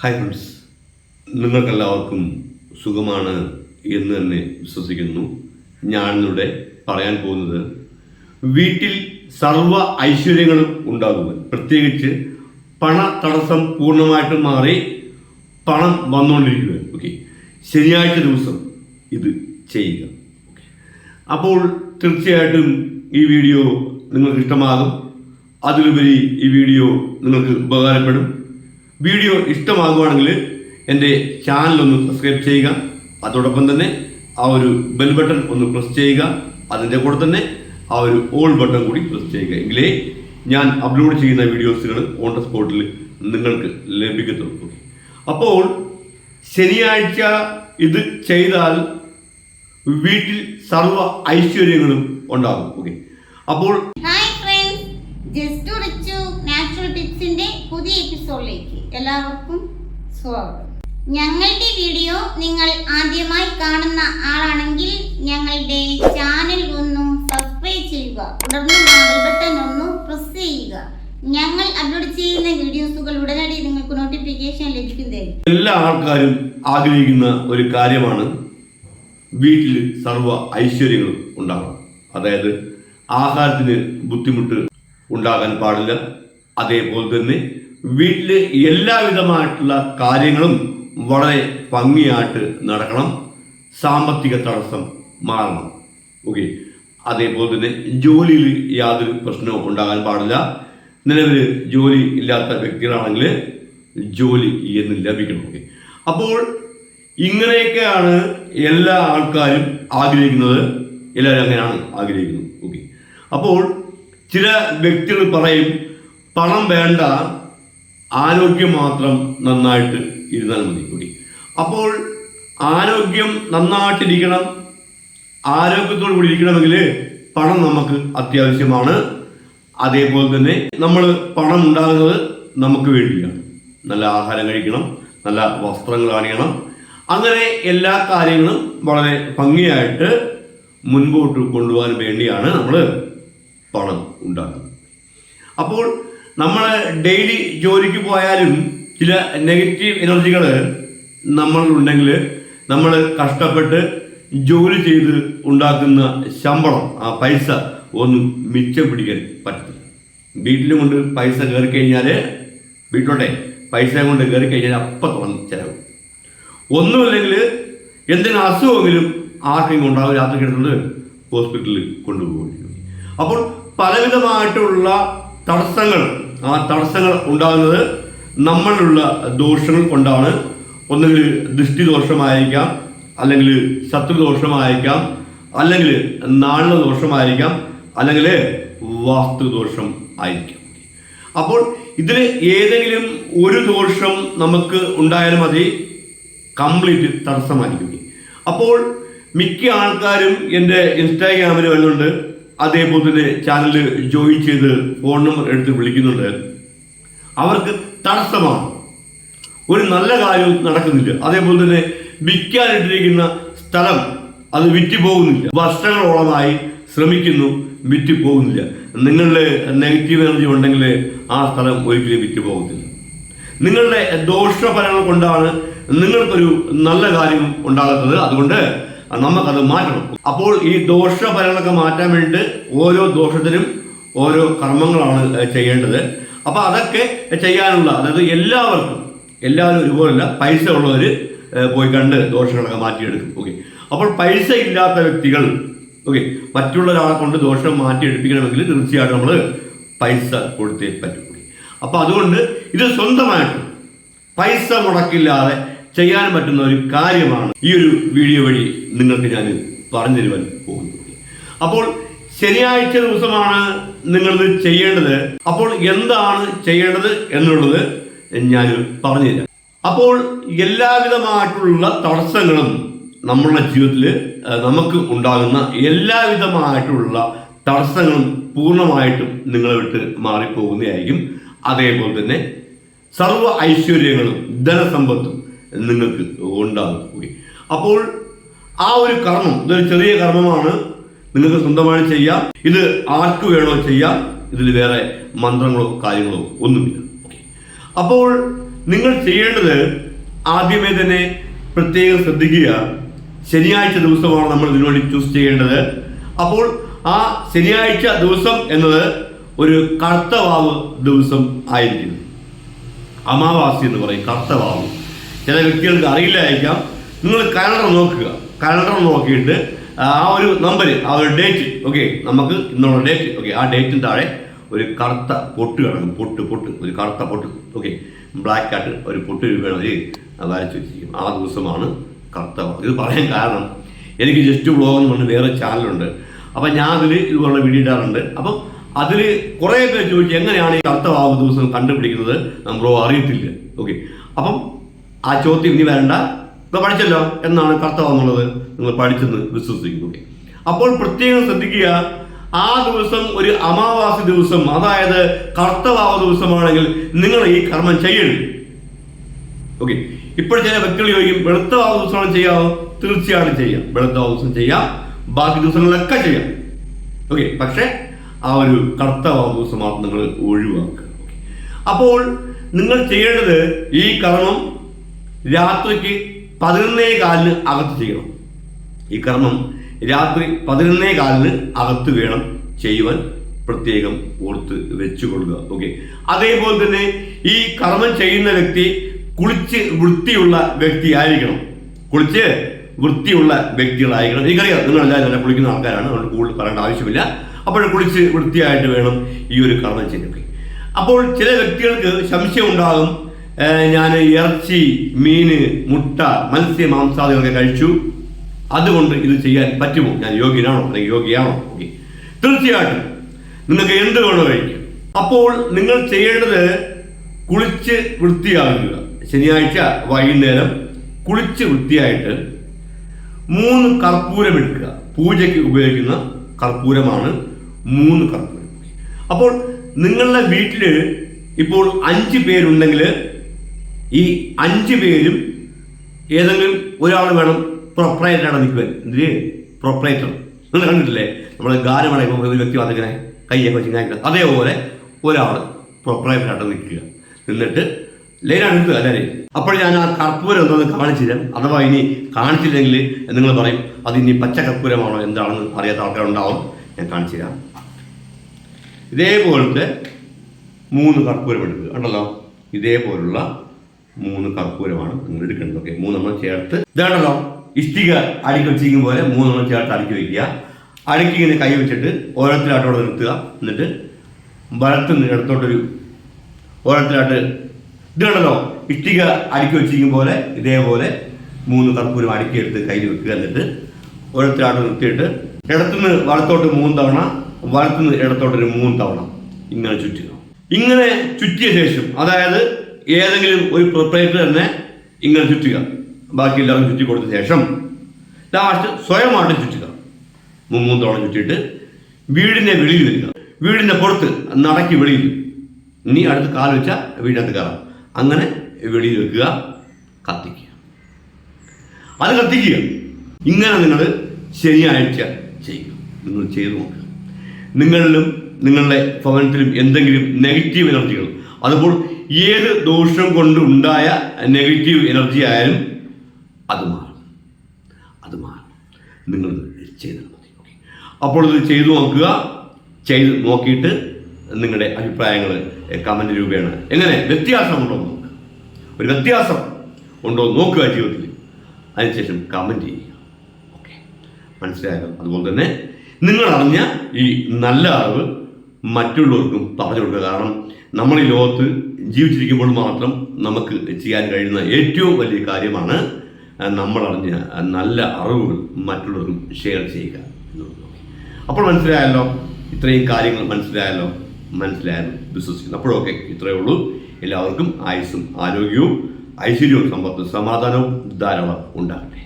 Hi friends നിങ്ങൾക്കെല്ലാവർക്കും സുഖമാണ് എന്ന് തന്നെ വിശ്വസിക്കുന്നു. ഞാനിവിടെ പറയാൻ പോകുന്നത് വീട്ടിൽ സർവ ഐശ്വര്യങ്ങളും ഉണ്ടാകുവാൻ. പ്രത്യേകിച്ച് പണ തടസ്സം പൂർണമായിട്ടും മാറി പണം വന്നുകൊണ്ടിരിക്കുക ഓക്കെ ശനിയാഴ്ച ദിവസം ഇത് ചെയ്യുക. അപ്പോൾ തീർച്ചയായിട്ടും ഈ വീഡിയോ നിങ്ങൾക്ക് ഇഷ്ടമാകും. അതിലുപരി ഈ വീഡിയോ നിങ്ങൾക്ക് ഉപകാരപ്പെടും. വീഡിയോ ഇഷ്ടമാകുവാണെങ്കിൽ എന്റെ ചാനൽ ഒന്ന് സബ്സ്ക്രൈബ് ചെയ്യുക. അതോടൊപ്പം തന്നെ ആ ഒരു ബെൽ ബട്ടൺ ഒന്ന് പ്രസ് ചെയ്യുക. അതിന്റെ കൂടെ തന്നെ ആ ഒരു ഓൾ ബട്ടൺ കൂടി പ്രസ് ചെയ്യുക. എങ്കിലേ ഞാൻ അപ്ലോഡ് ചെയ്യുന്ന വീഡിയോസുകൾ ഓൺ ദ സ്പോട്ടിൽ നിങ്ങൾക്ക് ലഭിക്കത്തുള്ളൂ. അപ്പോൾ ശനിയാഴ്ച ഇത് ചെയ്താൽ വീട്ടിൽ സർവ ഐശ്വര്യങ്ങളും ഉണ്ടാകും. ഓക്കെ അപ്പോൾ ഹായ് ഫ്രണ്ട്സ് ടിപ്സിന്റെ പുതിയ എപ്പിസോഡിലേക്ക് എല്ലാവർക്കും സ്വാഗതം. ഞങ്ങളുടെ വീഡിയോ നിങ്ങൾ ആദ്യമായി കാണുന്ന ആളാണെങ്കിൽ ഞങ്ങളുടെ ചാനൽ ഒന്ന് സബ്സ്ക്രൈബ് ചെയ്യുക. തുടർന്ന് ബട്ടൺ ഒന്ന് പ്രസ് ചെയ്യുക. ഞങ്ങൾ അപ്ലോഡ് ചെയ്യുന്ന വീഡിയോസുകൾ ഉടനടി നിങ്ങൾക്ക് നോട്ടിഫിക്കേഷൻ ലഭിക്കുന്നതായിരിക്കും എല്ലാ ആൾക്കാരും ആഗ്രഹിക്കുന്ന ഒരു കാര്യമാണ് വീട്ടിൽ സർവ ഐശ്വര്യങ്ങളും ഉണ്ടാകണം അതായത് ആഹാരത്തിന് ബുദ്ധിമുട്ട് ഉണ്ടാകാൻ പാടില്ല. അതേപോലെ തന്നെ വീട്ടിലെ എല്ലാവിധമായിട്ടുള്ള കാര്യങ്ങളും വളരെ ഭംഗിയായിട്ട് നടക്കണം. സാമ്പത്തിക തടസ്സം മാറണം. ഓക്കെ അതേപോലെ തന്നെ ജോലിയിൽ യാതൊരു പ്രശ്നവും ഉണ്ടാകാൻ പാടില്ല. നിലവിൽ ജോലി ഇല്ലാത്ത വ്യക്തികളാണെങ്കിൽ ജോലി എന്ന് ലഭിക്കണം. ഓക്കെ അപ്പോൾ ഇങ്ങനെയൊക്കെയാണ് എല്ലാ ആൾക്കാരും ആഗ്രഹിക്കുന്നത്. എല്ലാവരും അങ്ങനെയാണ് ആഗ്രഹിക്കുന്നത്. ഓക്കെ അപ്പോൾ ചില വ്യക്തികൾ പറയും പണം വേണ്ട ആരോഗ്യം മാത്രം നന്നായിട്ട് ഇരുന്നാൽ മതി കൂടി. അപ്പോൾ ആരോഗ്യം നന്നായിട്ടിരിക്കണം ആരോഗ്യത്തോടു കൂടി ഇരിക്കണമെങ്കിൽ പണം നമുക്ക് അത്യാവശ്യമാണ്. അതേപോലെ തന്നെ നമ്മൾ പണം ഉണ്ടാകുന്നത് നമുക്ക് വേണ്ടിയാണ് നല്ല ആഹാരം കഴിക്കണം നല്ല വസ്ത്രങ്ങൾ അണിയണം. അങ്ങനെ എല്ലാ കാര്യങ്ങളും വളരെ ഭംഗിയായിട്ട് മുൻപോട്ട് കൊണ്ടുപോകാൻ വേണ്ടിയാണ് നമ്മൾ പണം ഉണ്ടാക്കുന്നത്. അപ്പോൾ നമ്മൾ ഡെയിലി ജോലിക്ക് പോയാലും ചില നെഗറ്റീവ് എനർജികൾ നമ്മളിലുണ്ടെങ്കിൽ നമ്മൾ കഷ്ടപ്പെട്ട് ജോലി ചെയ്ത് ഉണ്ടാക്കുന്ന ശമ്പളം ആ പൈസ ഒന്നും മിച്ചം പിടിക്കാൻ പറ്റില്ല വീട്ടിൽ കൊണ്ട് പൈസ കയറി കഴിഞ്ഞാൽ വീട്ടിലോട്ടെ പൈസ കൊണ്ട് കയറി കഴിഞ്ഞാൽ അപ്പം തുറന്ന് ചിലവ്. ഒന്നുമില്ലെങ്കിൽ എന്തെങ്കിലും അസുഖമെങ്കിലും ആർക്കെങ്കിലും ഉണ്ടാവും. രാത്രി കിടന്നത് ഹോസ്പിറ്റലിൽ കൊണ്ടുപോകും. അപ്പോൾ പലവിധമായിട്ടുള്ള തടസ്സങ്ങൾ ആ തടസ്സങ്ങൾ ഉണ്ടാകുന്നത് നമ്മളിലുള്ള ദോഷങ്ങൾ കൊണ്ടാണ്. ഒന്നുകിൽ ദൃഷ്ടി ദോഷമായിരിക്കാം അല്ലെങ്കിൽ ശത്രുദോഷമായിരിക്കാം അല്ലെങ്കിൽ നാളിന ദോഷമായിരിക്കാം അല്ലെങ്കിൽ വാസ്തുദോഷം ആയിരിക്കാം. അപ്പോൾ ഇതിൽ ഏതെങ്കിലും ഒരു ദോഷം നമുക്ക് ഉണ്ടായാലും മതി. കംപ്ലീറ്റ് തടസ്സമായിരിക്കും. അപ്പോൾ മിക്ക ആൾക്കാരും എന്റെ ഇൻസ്റ്റാഗ്രാമിൽ വരുന്നുണ്ട്. അതേപോലെ തന്നെ ചാനൽ ജോയിൻ ചെയ്ത് ഫോൺ നമ്പർ എടുത്ത് വിളിക്കുന്നുണ്ട്. അവർക്ക് തടസ്സമാണ്. ഒരു നല്ല കാര്യവും നടക്കുന്നില്ല. അതേപോലെ തന്നെ വിൽക്കാനിട്ടിരിക്കുന്ന സ്ഥലം അത് വിറ്റ് പോകുന്നില്ല. വർഷങ്ങളോളമായി ശ്രമിക്കുന്നു വിറ്റ് പോകുന്നില്ല. നിങ്ങളുടെ നെഗറ്റീവ് എനർജി ഉണ്ടെങ്കിൽ ആ സ്ഥലം ഒരിക്കലും വിറ്റ് പോകത്തില്ല. നിങ്ങളുടെ ദോഷഫലങ്ങൾ കൊണ്ടാണ് നിങ്ങൾക്കൊരു നല്ല കാര്യം ഉണ്ടാകുന്നത് അതുകൊണ്ട് നമുക്കത് മാറ്റണം അപ്പോൾ ഈ ദോഷഫലങ്ങളൊക്കെ മാറ്റാൻ വേണ്ടി ഓരോ ദോഷത്തിനും ഓരോ കർമ്മങ്ങളാണ് ചെയ്യേണ്ടത്. അപ്പോൾ അതൊക്കെ ചെയ്യാനുള്ള അതായത് എല്ലാവർക്കും എല്ലാവരും ഒരുപോലല്ല പൈസ ഉള്ളവർ പോയി കണ്ട് ദോഷങ്ങളൊക്കെ മാറ്റിയെടുക്കും. ഓക്കെ. അപ്പോൾ പൈസ ഇല്ലാത്ത വ്യക്തികൾ ഓക്കെ മറ്റുള്ള ഒരാളെ കൊണ്ട് ദോഷം മാറ്റിയെടുപ്പിക്കണമെങ്കിൽ തീർച്ചയായിട്ടും നമ്മൾ പൈസ കൊടുത്തേ പറ്റും. അപ്പോൾ അതുകൊണ്ട് ഇത് സ്വന്തമായിട്ട് പൈസ മുടക്കില്ലാതെ ചെയ്യാൻ പറ്റുന്ന ഒരു കാര്യമാണ് ഈ ഒരു വീഡിയോ വഴി നിങ്ങൾക്ക് ഞാൻ പറഞ്ഞു തരുവാൻ പോകുന്നത്. അപ്പോൾ ശനിയാഴ്ച ദിവസമാണ് നിങ്ങളിത് ചെയ്യേണ്ടത്. അപ്പോൾ എന്താണ് ചെയ്യേണ്ടത് എന്നുള്ളത് ഞാൻ പറഞ്ഞു പറഞ്ഞുതരാം. അപ്പോൾ എല്ലാവിധമായിട്ടുള്ള തടസ്സങ്ങളും നമ്മളുടെ ജീവിതത്തിൽ നമുക്ക് ഉണ്ടാകുന്ന എല്ലാവിധമായിട്ടുള്ള തടസ്സങ്ങളും പൂർണമായിട്ടും നിങ്ങളെ വിട്ട് മാറിപ്പോകുന്നതായിരിക്കും. അതേപോലെ തന്നെ സർവ ഐശ്വര്യങ്ങളും ധനസമ്പത്തും നിങ്ങൾക്ക് ഉണ്ടാകും കൂടി. അപ്പോൾ ആ ഒരു കർമ്മം ഇതൊരു ചെറിയ കർമ്മമാണ്. നിങ്ങൾക്ക് സ്വന്തമായി ചെയ്യാം. ഇത് ആർക്ക് വേണോ ചെയ്യാം. ഇതിൽ വേറെ മന്ത്രങ്ങളോ കാര്യങ്ങളോ ഒന്നുമില്ല. അപ്പോൾ നിങ്ങൾ ചെയ്യേണ്ടത് ആദ്യമേ തന്നെ പ്രത്യേകം ശ്രദ്ധിക്കുക. ശനിയാഴ്ച ദിവസമാണ് നമ്മൾ ഇതിനുവേണ്ടി ചൂസ് ചെയ്യേണ്ടത്. അപ്പോൾ ആ ശനിയാഴ്ച ദിവസം എന്നത് ഒരു കർത്തവാവ് ദിവസം ആയിരിക്കും. അമാവാസി എന്ന് പറയും കർത്തവാവ്. ചില വ്യക്തികൾക്ക് അറിയില്ലായിരിക്കാം. നിങ്ങൾ കലണ്ടർ നോക്കുക. കലണ്ടർ നോക്കിയിട്ട് ആ ഒരു നമ്പർ ആ ഒരു ഡേറ്റ് ഓക്കെ നമുക്ക് ഇന്നുള്ള ഡേറ്റ് ഓക്കെ ആ ഡേറ്റിന് താഴെ ഒരു കറുത്ത പൊട്ട് കാണും. പൊട്ട് പൊട്ട്. ഒരു കറുത്ത പൊട്ട്. ഓക്കെ ബ്ലാക്ക് ആയിട്ട് ഒരു പൊട്ട് രൂപയാണ് അവർ വരച്ച് വെച്ചിരിക്കും. ആ ദിവസമാണ് കറുത്ത വാവ്. ഇത് പറയാൻ കാരണം എനിക്ക് ജസ്റ്റ് ബ്ലോഗ് എന്ന് പറഞ്ഞ് വേറെ ചാനലുണ്ട് അപ്പം ഞാൻ അതിൽ ഇതുപോലുള്ള വീഡിയോ ഇടാറുണ്ട്. അപ്പം അതിൽ കുറേ പേര് ചോദിച്ചു എങ്ങനെയാണ് ഈ കർത്തവാവ് ദിവസം കണ്ടുപിടിക്കുന്നത് നമ്മളോ അറിയത്തില്ല. ഓക്കെ അപ്പം ആ ചോദ്യം ഇനി വരണ്ട. ഇപ്പൊ പഠിച്ചല്ലോ എന്നാണ് കർത്താവ് എന്നുള്ളത് നിങ്ങൾ പഠിച്ചെന്ന് വിശ്വസിക്കുന്നു. അപ്പോൾ പ്രത്യേകം ശ്രദ്ധിക്കുക ആ ദിവസം ഒരു അമാവാസി ദിവസം അതായത് കർത്തവാവ ദിവസമാണെങ്കിൽ നിങ്ങൾ ഈ കർമ്മം ചെയ്യരുത്. ഓക്കെ ഇപ്പോൾ ചില വ്യക്തികൾ ചോദിക്കും വെളുത്തവാവ ദിവസമാണ് ചെയ്യാമോ തീർച്ചയായിട്ടും ചെയ്യാം. വെളുത്താ ദിവസം ചെയ്യാം ബാക്കി ദിവസങ്ങളിലൊക്കെ ചെയ്യാം. ഓക്കെ പക്ഷേ ആ ഒരു കർത്തവാവ വാവ് ദിവസം മാത്രം നിങ്ങൾ ഒഴിവാക്കുക. അപ്പോൾ നിങ്ങൾ ചെയ്യേണ്ടത് ഈ കർമ്മം രാത്രിക്ക് പതിനൊന്നേ കാലിന് അകത്ത് ചെയ്യണം. ഈ കർമ്മം രാത്രി പതിനൊന്നേ കാലിന് അകത്ത് വേണം ചെയ്യുവാൻ പ്രത്യേകം ഓർത്ത് വെച്ചുകൊള്ളുക. ഓക്കെ അതേപോലെ തന്നെ ഈ കർമ്മം ചെയ്യുന്ന വ്യക്തി കുളിച്ച് വൃത്തിയുള്ള വ്യക്തി ആയിരിക്കണം കുളിച്ച് വൃത്തിയുള്ള വ്യക്തികളായിരിക്കണം. എനിക്കറിയാം നിങ്ങൾ എല്ലാവരും നല്ല കുളിക്കുന്ന ആൾക്കാരാണ്. അതുകൊണ്ട് കൂടുതൽ പറയേണ്ട ആവശ്യമില്ല. അപ്പോൾ കുളിച്ച് വൃത്തിയായിട്ട് വേണം ഈ ഒരു കർമ്മം ചെയ്യാൻ അപ്പോൾ ചില വ്യക്തികൾക്ക് സംശയം ഉണ്ടാകും. ഞാൻ ഇറച്ചി മീൻ മുട്ട മത്സ്യ മാംസാദികളൊക്കെ കഴിച്ചു. അതുകൊണ്ട് ഇത് ചെയ്യാൻ പറ്റുമോ? ഞാൻ യോഗ്യനാണോ? അല്ലെങ്കിൽ യോഗ്യയാണോ? ഓക്കെ. തീർച്ചയായിട്ടും. നിങ്ങൾക്ക് എന്ത് വേണോ കഴിക്കാം. അപ്പോൾ നിങ്ങൾ ചെയ്യേണ്ടത് കുളിച്ച് വൃത്തിയാകുക. ശനിയാഴ്ച വൈകുന്നേരം കുളിച്ച് വൃത്തിയായിട്ട് മൂന്ന് കർപ്പൂരം എടുക്കുക പൂജയ്ക്ക് ഉപയോഗിക്കുന്ന കർപ്പൂരമാണ് മൂന്ന് കർപ്പൂരം. അപ്പോൾ നിങ്ങളുടെ വീട്ടിൽ ഇപ്പോൾ അഞ്ച് പേരുണ്ടെങ്കിൽ ഈ അഞ്ച് പേരും ഏതെങ്കിലും ഒരാൾ വേണം പ്രൊപ്പറേറ്ററാണ് നിൽക്കുവാൻ. ഇതിൽ പ്രൊപ്പറേറ്റർ നിങ്ങൾ കണ്ടിട്ടില്ലേ? നമ്മൾ ഗാനമട ഒരു വ്യക്തി വന്നിങ്ങനെ കയ്യൊക്കെ വെച്ച് ഞാൻ അതേപോലെ ഒരാൾ പ്രൊപ്പറേറ്ററായിട്ട് നിൽക്കുക. നിന്നിട്ട് ലൈനാണ് എടുക്കുക എല്ലാവരെയും. അപ്പോൾ ഞാൻ ആ കർപ്പൂരം എന്തോന്ന് കാണിച്ചു തരാം അഥവാ ഇനി കാണിച്ചില്ലെങ്കിൽ നിങ്ങൾ പറയും അത് ഇനി പച്ച കർപ്പൂരമാണോ? എന്താണെന്ന് അറിയാത്ത ആൾക്കാരുണ്ടാവും. ഞാൻ കാണിച്ചു തരാം ഇതേപോലത്തെ മൂന്ന് കർപ്പൂരം എടുക്കുക. ഉണ്ടല്ലോ ഇതേപോലുള്ള മൂന്ന് കർപ്പൂരമാണ് നിങ്ങൾ എടുക്കേണ്ടത് ഓക്കെ മൂന്നെണ്ണം ചേർത്ത് ഇതാണല്ലോ ഇഷ്ടിക അടുക്കി വെച്ചിരിക്കും പോലെ മൂന്നെണ്ണം ചേർത്ത് അടുക്കി വയ്ക്കുക അടുക്കി ഇങ്ങനെ കൈ വെച്ചിട്ട് ഓരോരുത്തരായിട്ടോടെ നിർത്തുക. എന്നിട്ട് വലത്തുനിന്ന് ഇടത്തോട്ടൊരു ഓരോരുത്തരായിട്ട് ഇതാണല്ലോ ഇഷ്ടിക അടുക്കി വെച്ചിരിക്കും പോലെ ഇതേപോലെ മൂന്ന് കർപ്പൂരം അടുക്കിയെടുത്ത് കയ്യിൽ വെക്കുക. എന്നിട്ട് ഓരോരുത്തരായിട്ട് നിർത്തിയിട്ട് ഇടത്തുനിന്ന് വലത്തോട്ട് മൂന്ന് തവണ വലത്തുനിന്ന് ഇടത്തോട്ടൊരു മൂന്ന് തവണ ഇങ്ങനെ ചുറ്റുക. ഇങ്ങനെ ചുറ്റിയ ശേഷം അതായത് ഏതെങ്കിലും ഒരു പ്രിപ്പറേറ്റർ തന്നെ ഇങ്ങനെ ചുറ്റുക. ബാക്കി എല്ലാവരും ചുറ്റി കൊടുത്ത ശേഷം ലാസ്റ്റ് സ്വയമായിട്ട് ചുറ്റുക. മൂ- മൂന്ന് തവണ ചുറ്റിയിട്ട് വീടിനെ വെളിയിൽ വരിക വീടിന്റെ പുറത്ത് നടക്കി വെളിയിൽ. ഇനി അടുത്ത് കാൽ വെച്ചാൽ വീടിനകത്ത് കയറാം. അങ്ങനെ വെളിയിൽ വെക്കുക കത്തിക്കുക. അത് കത്തിക്കുക. ഇങ്ങനെ നിങ്ങൾ ശനിയാഴ്ച ചെയ്യുക നിങ്ങൾ ചെയ്തു നോക്കുക. നിങ്ങളിലും നിങ്ങളുടെ ഭവനത്തിലും എന്തെങ്കിലും നെഗറ്റീവ് എനർജികൾ അതുപോലെ ഏത് ദോഷം കൊണ്ട് ഉണ്ടായ നെഗറ്റീവ് എനർജി ആയാലും അത് മാറും. അത് മാറും. നിങ്ങൾ ചെയ്താൽ മതി അപ്പോൾ ഇത് ചെയ്തു നോക്കുക. ചെയ്ത് നോക്കിയിട്ട് നിങ്ങളുടെ അഭിപ്രായങ്ങൾ കമന്റ് രൂപേണ എങ്ങനെ? വ്യത്യാസമുണ്ടോ എന്ന് നോക്കുക. ഒരു വ്യത്യാസം ഉണ്ടോ എന്ന് നോക്കുക ജീവിതത്തിൽ. അതിനുശേഷം കമന്റ് ചെയ്യുക ഓക്കെ മനസ്സിലായല്ലോ? അതുപോലെ തന്നെ നിങ്ങൾ അറിഞ്ഞ ഈ നല്ല അറിവ് മറ്റുള്ളവർക്കും പറഞ്ഞു കൊടുക്കുക. കാരണം നമ്മൾ ഈ ലോകത്ത് ജീവിച്ചിരിക്കുമ്പോൾ മാത്രം നമുക്ക് ചെയ്യാൻ കഴിയുന്ന ഏറ്റവും വലിയ കാര്യമാണ് നമ്മളറിഞ്ഞ നല്ല അറിവുകൾ മറ്റുള്ളവർക്കും ഷെയർ ചെയ്യുക അപ്പോൾ മനസ്സിലായല്ലോ? ഇത്രയും കാര്യങ്ങൾ മനസ്സിലായല്ലോ? മനസ്സിലായാലും വിശ്വസിക്കുന്നു. അപ്പോഴൊക്കെ ഇത്രയേ ഉള്ളൂ. എല്ലാവർക്കും ആയുസ്സും ആരോഗ്യവും ഐശ്വര്യവും സമ്പത്തും സമാധാനവും ധാരാളം ഉണ്ടാകട്ടെ.